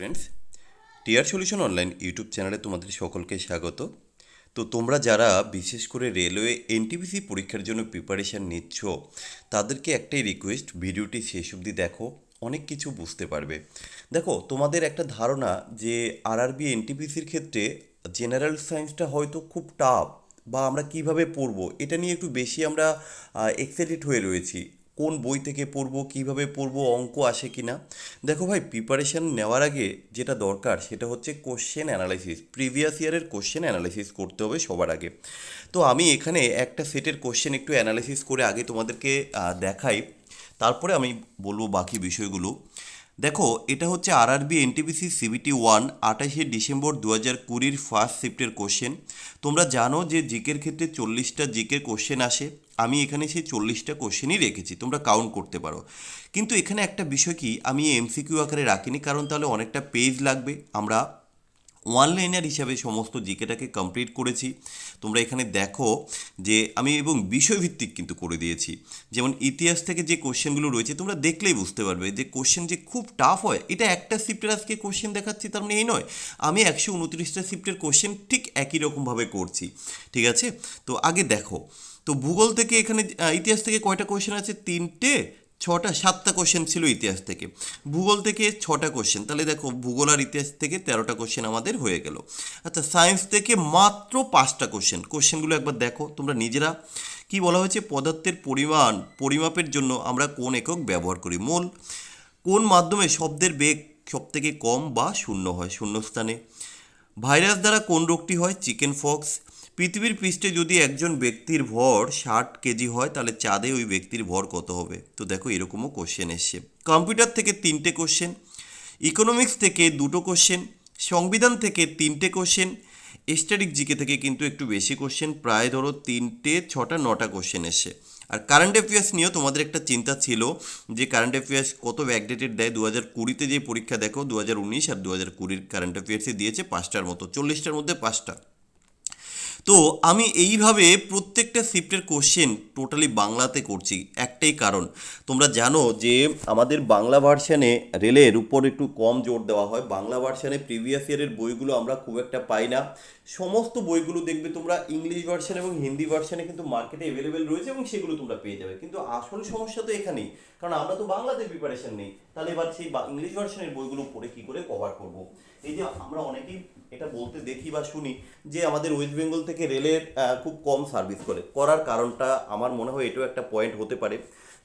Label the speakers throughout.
Speaker 1: Students TR solution online YouTube চ্যানেলে তোমাদের সকলকে স্বাগত। তো তোমরা যারা বিশেষ করে রেলওয়ে এনটিপিসি পরীক্ষার জন্য প্রিপারেশান নিচ্ছ, তাদেরকে একটাই রিকোয়েস্ট ভিডিওটি শেষ অবধি দেখো, অনেক কিছু বুঝতে পারবে। দেখো, তোমাদের একটা ধারণা যে আরআরবি এনটিপিসির ক্ষেত্রে জেনারেল সায়েন্সটা হয়তো খুব টাফ বা আমরা কীভাবে পড়ব, এটা নিয়ে একটু বেশি আমরা এক্সাইটেড হয়ে রয়েছি। কোন বই থেকে পড়ব, কীভাবে পড়ব, অঙ্ক আসে কি না দেখো ভাই প্রিপারেশান নেওয়ার আগে যেটা দরকার সেটা হচ্ছে কোশ্চেন অ্যানালাইসিস প্রিভিয়াস ইয়ারের কোশ্চেন অ্যানালাইসিস করতে হবে সবার আগে। তো আমি এখানে একটা সেটের কোশ্চেন একটু অ্যানালাইসিস করে আগে তোমাদেরকে দেখাই। তারপরে আমি বলব বাকি বিষয়গুলো। দেখো, এটা হচ্ছে আর আরআরবি এনটিপিসি সিবিটি ওয়ান আঠাশে ডিসেম্বর দু হাজার কুড়ির ফার্স্ট শিফটের কোশ্চেন তোমরা জানো যে জিকের ক্ষেত্রে চল্লিশটা জিকের কোশ্চেন আসে। আমি এখানে সেই চল্লিশটা কোশ্চেনই রেখেছি, তোমরা কাউন্ট করতে পারো। কিন্তু এখানে একটা বিষয় কি, আমি এমসিকিউ আকারে রাখিনি, কারণ তাহলে অনেকটা পেজ লাগবে। আমরা ওয়ান লাইনার হিসাবে সমস্ত জিকেটাকে কমপ্লিট করেছি। তোমরা এখানে দেখো যে আমি এবং বিষয়ভিত্তিক কিন্তু করে দিয়েছি। যেমন ইতিহাস থেকে যে কোশ্চেনগুলো রয়েছে, তোমরা দেখলেই বুঝতে পারবে যে কোশ্চেন যে খুব টাফ হয়, এটা একটা শিফটের আজকে কোশ্চেন দেখাচ্ছি, তার মানে এই নয়। আমি একশো উনত্রিশটা শিফটের কোশ্চেন ঠিক একই রকমভাবে করছি, ঠিক আছে? তো আগে দেখো, তো ভূগোল থেকে এখানে ইতিহাস থেকে কয়টা কোশ্চেন আছে? তিনটে। ছটা, সাতটা কোশ্চেন ছিল ইতিহাস থেকে। ভূগোল থেকে ছটা কোশ্চেন তাহলে দেখো, ভূগোল আর ইতিহাস থেকে তেরোটা কোশ্চেন আমাদের হয়ে গেল। আচ্ছা সায়েন্স থেকে মাত্র পাঁচটা কোশ্চেন কোশ্চেনগুলো একবার দেখো, তোমরা নিজেরা। কি বলা হয়েছে? পদার্থের পরিমাণ, পরিমাপের জন্য আমরা কোন একক ব্যবহার করি? মোল। কোন মাধ্যমে শব্দের বেগ সবথেকে কম বা শূন্য হয়? শূন্যস্থানে। ভাইরাস দ্বারা কোন রোগটি হয়? Chicken pox. পৃথিবীর পৃষ্ঠে যদি একজন ব্যক্তির ভর ষাট কেজি হয়, তাহলে চাঁদে ওই ব্যক্তির ভর কত হবে? তো দেখো, এরকমও কোশ্চেন এসছে। কম্পিউটার থেকে তিনটে কোশ্চেন ইকোনমিক্স থেকে দুটো কোশ্চেন সংবিধান থেকে তিনটে কোশ্চেন স্ট্যাটিক জিকে থেকে কিন্তু একটু বেশি কোশ্চেন প্রায় ধরো তিনটে, ছটা, নটা কোশ্চেন এসছে। আর কারেন্ট অ্যাফেয়ার্স নিয়েও তোমাদের একটা চিন্তা ছিল যে কারেন্ট অ্যাফেয়ার্স কত ব্যাকডেটেড দেয়? দু হাজার কুড়িতে যে পরীক্ষা দেখো দু হাজার উনিশ আর দু হাজার কুড়ির কারেন্ট অ্যাফেয়ার্সে দিয়েছে পাঁচটার মতো, চল্লিশটার মধ্যে পাঁচটা। তো আমি এইভাবে প্রত্যেকটা শিফটের কোশ্চেন টোটালি বাংলাতে করছি, একটাই কারণ। তোমরা জানো যে আমাদের বাংলা ভার্সানে রেলের উপর একটু কম জোর দেওয়া হয়। বাংলা ভার্সানে প্রিভিয়াস ইয়ারের বইগুলো আমরা খুব একটা পাই না। সমস্ত বইগুলো দেখবে তোমরা ইংলিশ ভার্সান এবং হিন্দি ভার্সানে কিন্তু মার্কেটে অ্যাভেলেবেল রয়েছে এবং সেগুলো তোমরা পেয়ে যাবে। কিন্তু আসল সমস্যা তো এখানেই। কারণ আমরা তো বাংলাতে প্রিপারেশন নেই। তাহলে এবার সেই ইংলিশ ভার্সানের বইগুলো পড়ে কি করে কভার করব? এই যে আমরা অনেকেই এটা বলতে দেখি বা শুনি যে আমাদের ওয়েস্ট বেঙ্গল থেকে রেলের খুব কম সার্ভিস করে। করার কারণটা আমার মনে হয় এটাও একটা পয়েন্ট হতে পারে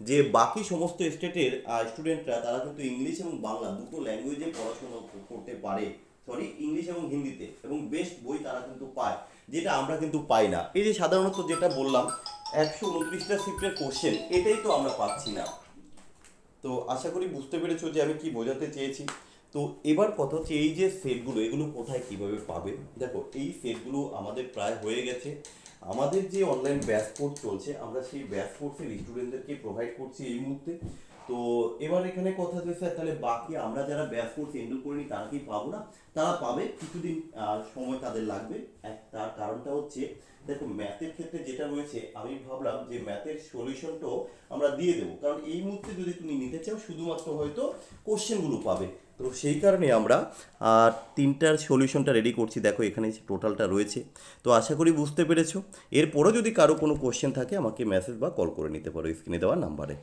Speaker 1: যে বাকি সমস্ত স্টেটের স্টুডেন্টরা তারা কিন্তু ইংলিশ এবং বাংলা দুটো ল্যাঙ্গুয়েজে পড়াশোনা করতে পারে। সরি ইংলিশ এবং হিন্দিতে। এবং বেস্ট বই তারা কিন্তু পায়, যেটা আমরা কিন্তু পাই না। এই যে সাধারণত যেটা বললাম, একশো উনত্রিশটা শিফটের কোশ্চেন এটাই তো আমরা পাচ্ছি না। তো আশা করি বুঝতে পেরেছ যে আমি কি বোঝাতে চেয়েছি। তো এবার কথা হচ্ছে এই যে সেটগুলো, এগুলো কোথায় কীভাবে পাবে? দেখো, এই সেটগুলো আমাদের প্রায় হয়ে গেছে। আমাদের যে অনলাইন ব্যাচ কোর্স চলছে, আমরা সেই ব্যাচ কোর্সের স্টুডেন্টদেরকে প্রোভাইড করছি এই মুহূর্তে। তো এবার এখানে কথা স্যার তাহলে বাকি আমরা যারা ব্যাচ কোর্স এনরোল করিনি তারা কি পাবো না? তারা পাবে কিছুদিন সময় তাদের লাগবে। এক তার কারণটা হচ্ছে, দেখো ম্যাথের ক্ষেত্রে যেটা রয়েছে, আমি ভাবলাম যে ম্যাথের সলিউশনটাও আমরা দিয়ে দেবো। কারণ এই মুহূর্তে যদি তুমি নিতে চাও, শুধুমাত্র হয়তো কোশ্চেনগুলো পাবে। তো সেই কারণে আমরা, আর তিনটার সলিউশনটা রেডি করছি। দেখো এখানে টোটালটা রয়েছে। তো আশা করি বুঝতে পেরেছ। এরপরও যদি কারও কোনো কোশ্চেন থাকে, আমাকে মেসেজ বা কল করে নিতে পারো। স্ক্রিনে দেওয়া নাম্বারে